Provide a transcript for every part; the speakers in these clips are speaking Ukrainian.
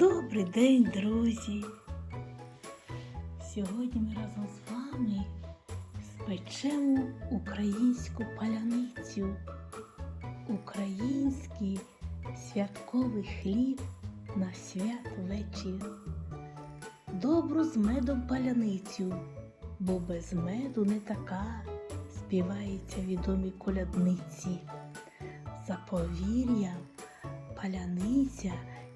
Добрий день, друзі! Сьогодні ми разом з вами спечемо українську паляницю, український святковий хліб на святвечір. Добру з медом паляницю, бо без меду не така співаються відомі колядниці. За повір'ям, паляниця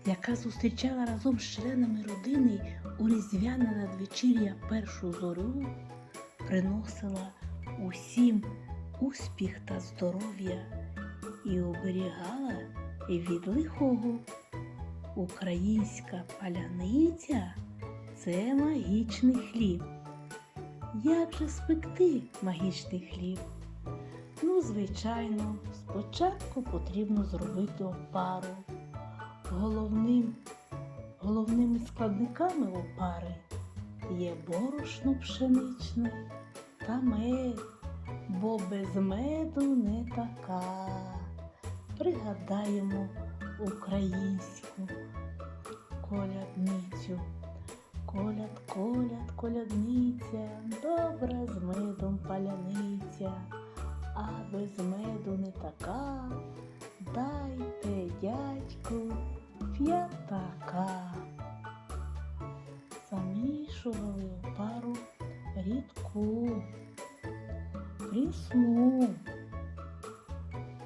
яка зустрічала разом з членами родини у різдвяне надвечір'я першу зорю, приносила усім успіх та здоров'я і оберігала від лихого. Українська паляниця це магічний хліб. Як же спекти магічний хліб? Ну, звичайно, спочатку потрібно зробити опару. Головним, головними складниками опари є борошно пшеничне та мед, бо без меду не така. Пригадаємо українську колядницю. Коляд, коляд, колядниця, добра з медом паляниця, а без меду не така. Дайте, дядьку, п'ятака. Замішували пару рідку, прісну,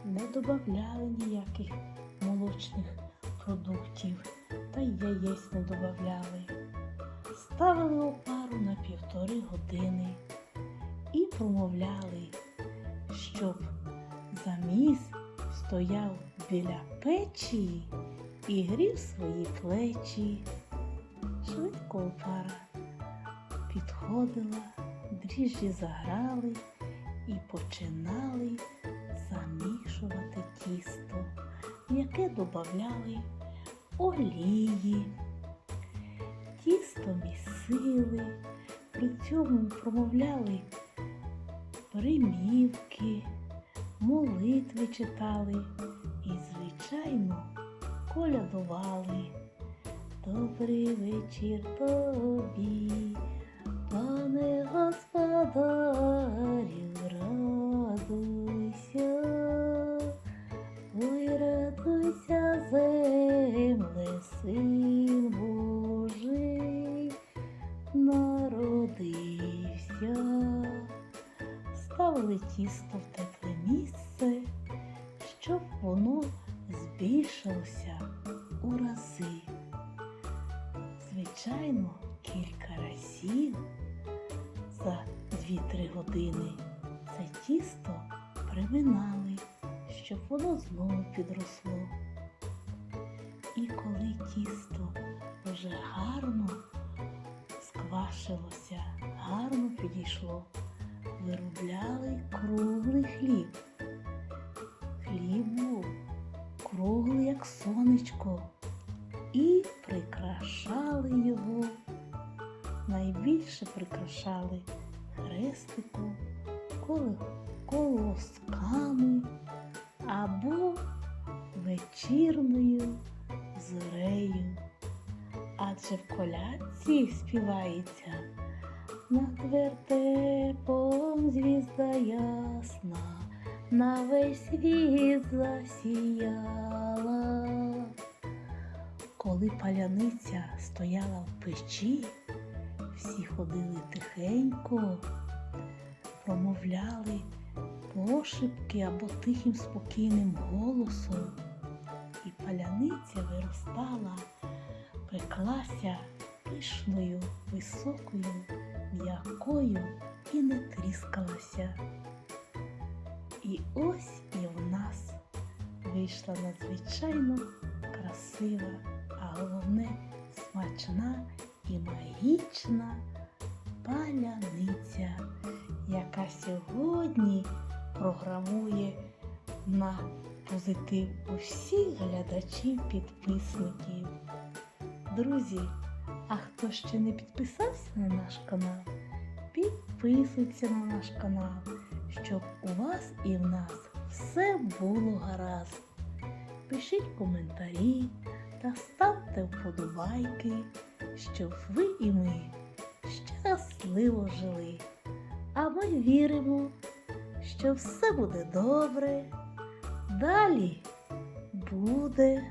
не додавали ніяких молочних продуктів. Та й яєць не додавали. Ставили опару на півтори години. І промовляли, щоб заміс стояв біля печі і грів свої плечі. Швидко опара підходила, дріжджі заграли і починали замішувати тісто, яке додавали олії. Тісто місили, при цьому промовляли примівки молитви читали і, звичайно, колядували. Добрий вечір тобі, пане господарю, радуйся, ой, радуйся, земле, син Божий, народився ставили тісто в тепле місце, щоб воно збільшилося у рази. Звичайно, кілька разів за 2-3 години це тісто приминали, щоб воно знову підросло. І коли тісто вже гарно сквашилося, гарно підійшло виробляли круглий хліб. Як сонечко, і прикрашали його. Найбільше прикрашали хрестиком, колосками або вечірною зорею. Адже в колядці співається. Над вертепом звізда ясна, на весь світ засіяла. Коли паляниця стояла в печі, всі ходили тихенько, промовляли пошепки або тихим спокійним голосом, і паляниця виростала, пеклася пишною, високою м'якою і не тріскалася. І ось і в нас вийшла надзвичайно красива, а головне смачна і магічна паляниця, яка сьогодні програмує на позитив усіх глядачів-підписників. Друзі, а хто ще не підписався на наш канал, підписуйтесь на наш канал, щоб у вас і в нас все було гаразд. Пишіть коментарі та ставте вподобайки, щоб ви і ми щасливо жили. А ми віримо, що все буде добре. Далі буде